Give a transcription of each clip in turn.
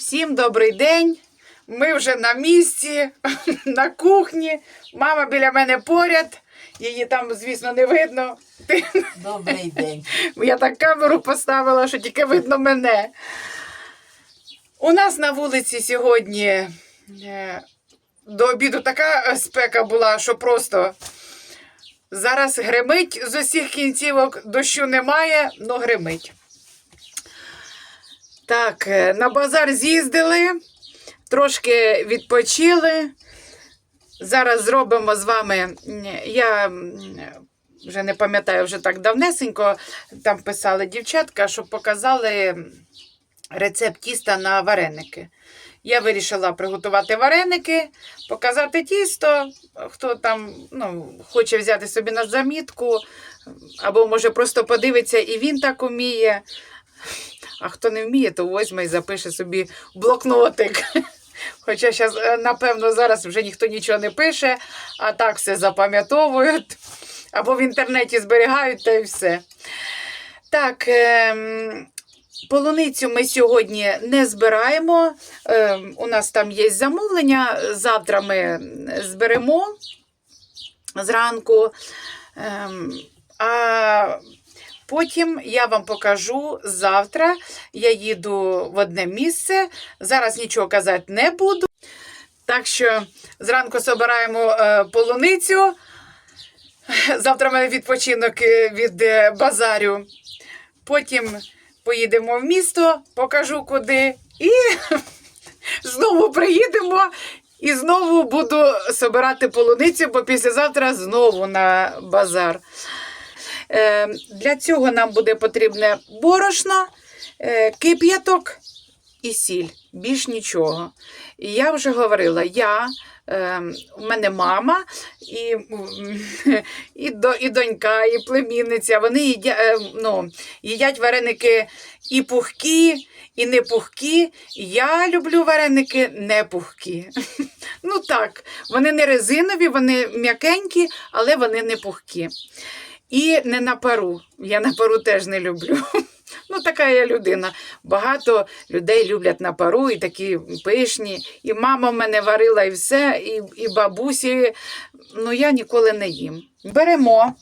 Всім добрий день. Ми вже на місці, на кухні. Мама біля мене поряд. Її там, звісно, не видно. Добрий день. Я так камеру поставила, що тільки видно мене. У нас на вулиці сьогодні е, до обіду така спека була, що просто зараз гримить з усіх кінцівок, дощу немає, але гримить. Так, е, на базар з'їздили, трошки відпочили. Зараз зробимо з вами. Я вже не пам'ятаю, вже так давнесенько. Там писали дівчатка, щоб показали рецепт тіста на вареники. Я вирішила приготувати вареники, показати тісто. Хто там ну, хоче взяти собі на замітку, або може просто подивиться, і він так уміє. А хто не вміє, то возьме і запише собі блокнотик. Хоча щас, е, напевно, зараз вже ніхто нічого не пише, а так все запам'ятовують. Або в інтернеті зберігають та й все. Так, ем, полуницю ми сьогодні не збираємо. Ем, у нас там є замовлення. Завтра ми зберемо зранку. Ем, а потім я вам покажу завтра. Я їду в одне місце. Зараз нічого казати не буду. Так що зранку збираємо е, полуницю. Завтра в мене відпочинок е, від е, базарю. Потім поїдемо в місто, покажу куди. І знову приїдемо і знову буду збирати полуницю, бо післязавтра знову на базар. Е, Для цього нам буде потрібне борошно, е, кип'яток і сіль. Більш нічого. І я вже говорила, я, е, у мене мама і, і, до, і донька, і племінниця. Вони їдять, е, ну, їдять вареники і пухкі, і не пухкі. Я люблю вареники не пухкі. Ну так, вони не резинові, вони м'якенькі, але вони не пухкі. І не на пару. Я на пару теж не люблю. Ну, така я людина. Багато людей люблять на пару і такі пишні. І мама в мене варила і все, і, і бабусі. Ну, я ніколи не їм. Беремо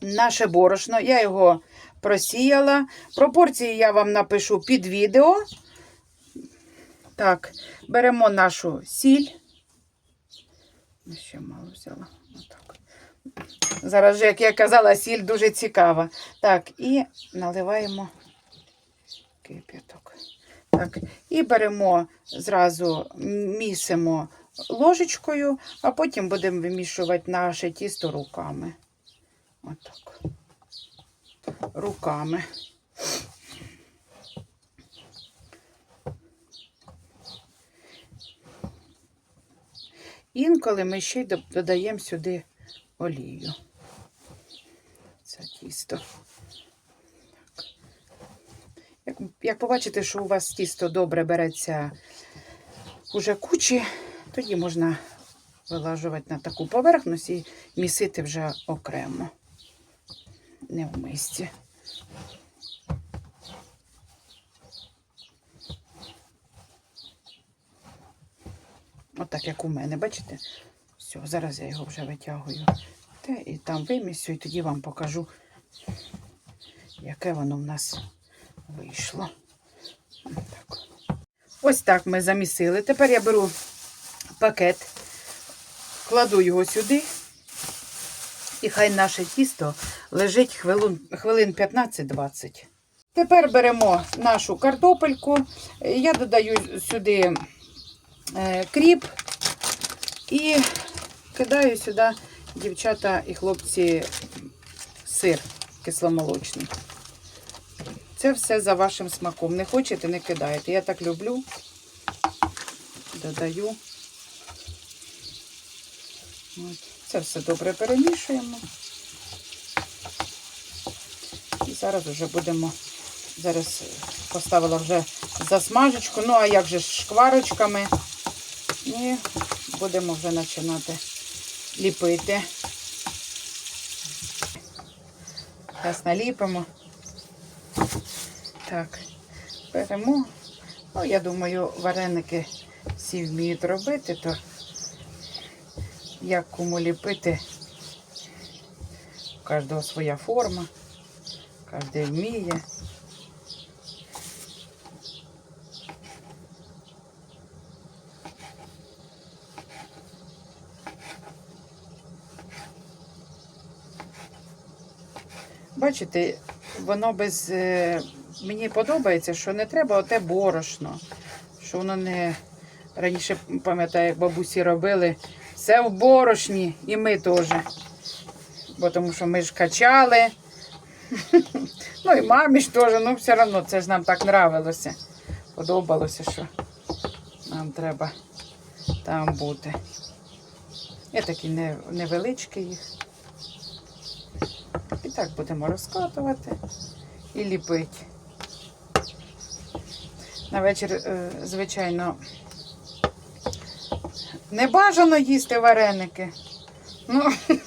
наше борошно, я його просіяла. Пропорції я вам напишу під відео. Так, беремо нашу сіль. Ще мало взяла. Зараз як я казала, сіль дуже цікава. Так, і наливаємо кип'яток. Так, і беремо зразу місимо ложечкою, а потім будемо вимішувати наше тісто руками. Отак. Руками. Інколи ми ще й додаємо сюди олію. Це тісто. Як, як побачите, що у вас тісто добре береться уже кучі, тоді можна вилажувати на таку поверхність і місити вже окремо, не в мисці. Отак, як у мене, бачите? Все, зараз я його вже витягую. Те і там вимісю, і тоді вам покажу, яке воно в нас вийшло. Так. Ось так ми замісили. Тепер я беру пакет, кладу його сюди, і хай наше тісто лежить хвилин, хвилин 15-20. Тепер беремо нашу картопельку. Я додаю сюди е, кріп і кидаю сюди, дівчата і хлопці, сир кисломолочний. Це все за вашим смаком. Не хочете, не кидаєте. Я так люблю. Додаю. Це все добре перемішуємо. І зараз вже будемо. Зараз поставила вже засмажечку. Ну, а як же з шкварочками. І будемо вже починати ліпити. Зараз наліпимо. Так, беремо Ну, я думаю, вареники всі вміють робити, то як кому ліпити, у кожного своя форма, кожен вміє. Бачите, воно без. е, Мені подобається, що не треба оте борошно. Що воно не. Раніше пам'ятаю, як бабусі робили все в борошні, і ми теж. Бо тому що ми ж качали. Ну і мамі ж теж, ну все одно це ж нам так нравилося. Подобалося, що нам треба там бути. Я такі не, невеличкі їх. Так будемо розкатувати і ліпити. На вечір, е, звичайно, не бажано їсти вареники. Ну,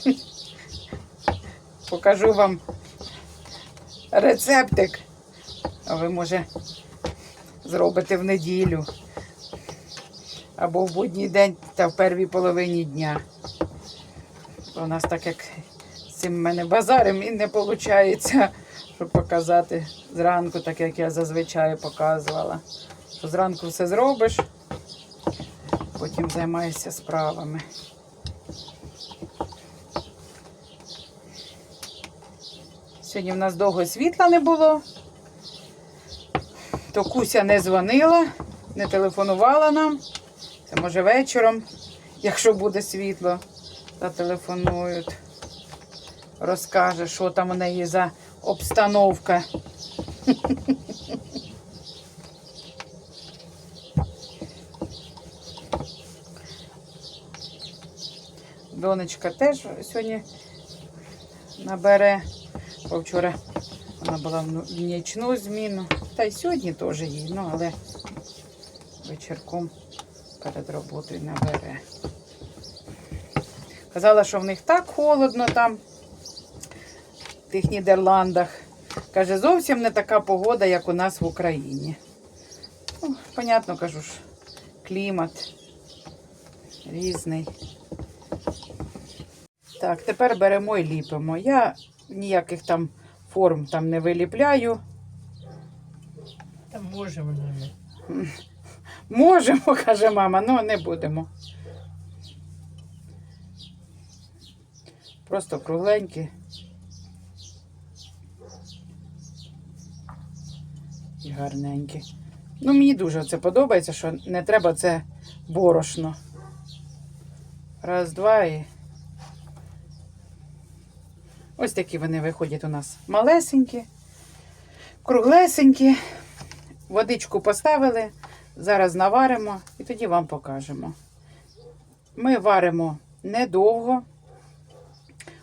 покажу вам рецептик. А ви, може, зробите в неділю. Або в будній день та в первій половині дня. У нас так як цим в мене базаром і не виходить, щоб показати зранку, так як я зазвичай показувала. Що зранку все зробиш, потім займаєшся справами. Сьогодні в нас довго світла не було. То Куся не дзвонила, не телефонувала нам. Це може вечором, якщо буде світло, зателефонують. Розкаже, що там у неї за обстановка. Донечка теж сьогодні набере. Бо вчора вона була в ну- нічну зміну. Та й сьогодні теж їй, ну але вечірком перед роботою набере. Казала, що в них так холодно там, в тих Нідерландах. Каже, зовсім не така погода, як у нас в Україні. Ну, понятно, кажу ж, клімат різний. Так, тепер беремо і ліпимо. Я ніяких там форм там не виліпляю. Та можемо не. Можемо, каже мама, але не будемо. Просто кругленькі. Гарненькі. Ну, мені дуже це подобається, що не треба це борошно. Раз, два і. Ось такі вони виходять у нас малесенькі, круглесенькі. Водичку поставили, зараз наваримо і тоді вам покажемо. Ми варимо недовго,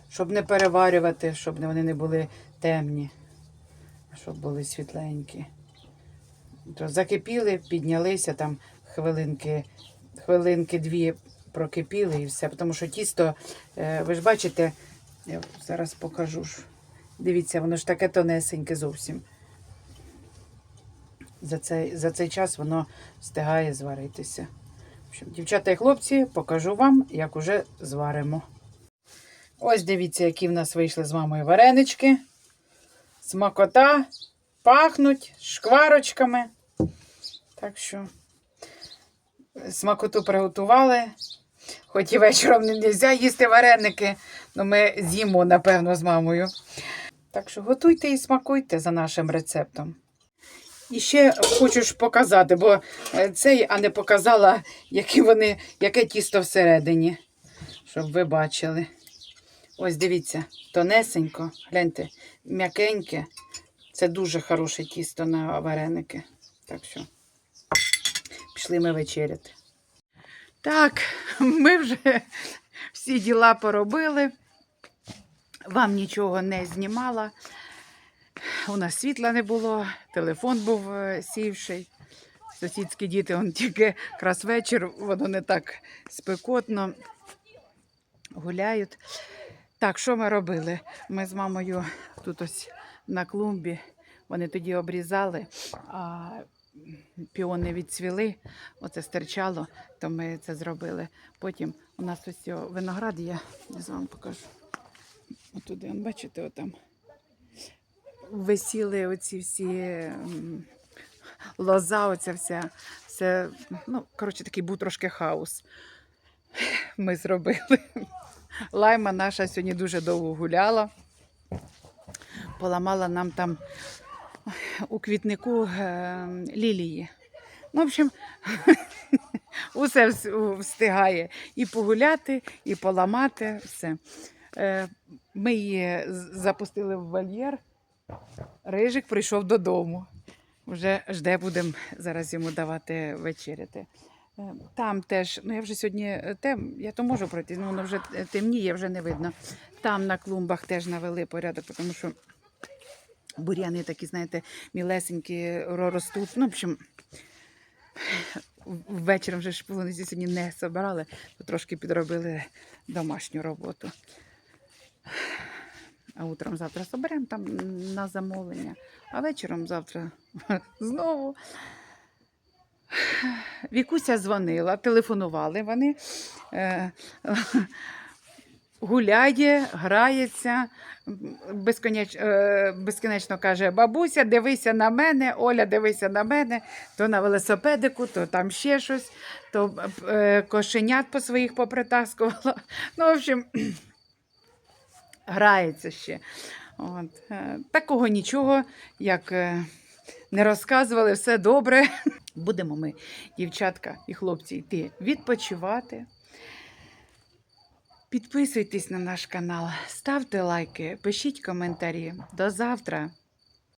щоб не переварювати, щоб вони не були темні, щоб були світленькі. То закипіли, піднялися там хвилинки, хвилинки дві прокипіли і все. Тому що тісто, е, ви ж бачите, я зараз покажу. ж. Дивіться, воно ж таке тонесеньке зовсім. За цей, за цей час воно встигає зваритися. Дівчата і хлопці, покажу вам, як уже зваримо. Ось дивіться, які в нас вийшли з мамою варенички. Смакота, пахнуть шкварочками. Так що смакоту приготували. Хоч і вечором не можна їсти вареники, але ми з'їмо, напевно, з мамою. Так що готуйте і смакуйте за нашим рецептом. І ще хочу ж показати, бо е, цей, а не показала, які вони, яке тісто всередині, щоб ви бачили. Ось дивіться, тонесенько, гляньте, м'якеньке. Це дуже хороше тісто на вареники. Так що пішли ми вечеряти. Так, ми вже всі діла поробили. Вам нічого не знімала. У нас світла не було, телефон був е, сівший. Сусідські діти, он тільки якраз вечір, воно не так спекотно. Гуляють. Так, що ми робили? Ми з мамою тут ось на клумбі, вони тоді обрізали, а піони відцвіли, оце стирчало, то ми це зробили. Потім у нас ось виноград я з вам покажу. Отуди, бачите, отам. Висіли оці всі лоза, оця вся, все, ну, коротше, такий був трошки хаос. Ми зробили. Лайма наша сьогодні дуже довго гуляла. Поламала нам там у квітнику е, лілії. Ну, в общем, усе встигає і погуляти, і поламати. Все. Е, Ми її запустили в вольєр. Рижик прийшов додому. Вже жде, будемо зараз йому давати вечеряти. Е, Там теж, ну я вже сьогодні тем, я то можу пройти, ну воно вже темніє, вже не видно. Там на клумбах теж навели порядок, тому що бур'яни такі, знаєте, мілесенькі ростуть. Ну, в общем, ввечері вже ж вони сьогодні не збирали, то трошки підробили домашню роботу. А утром завтра соберемо там на замовлення, а вечором завтра знову. Вікуся дзвонила, телефонували вони. Гуляє, грається, безконеч, е, безконечно каже: бабуся, дивися на мене, Оля, дивися на мене, то на велосипедику, то там ще щось, то е, кошенят по своїх попритаскувала. Ну, в общем, грається ще. От. е, Такого нічого, як не розказували, все добре. Будемо ми, дівчатка і хлопці, йти відпочивати. Підписуйтесь на наш канал, ставте лайки, пишіть коментарі. До завтра!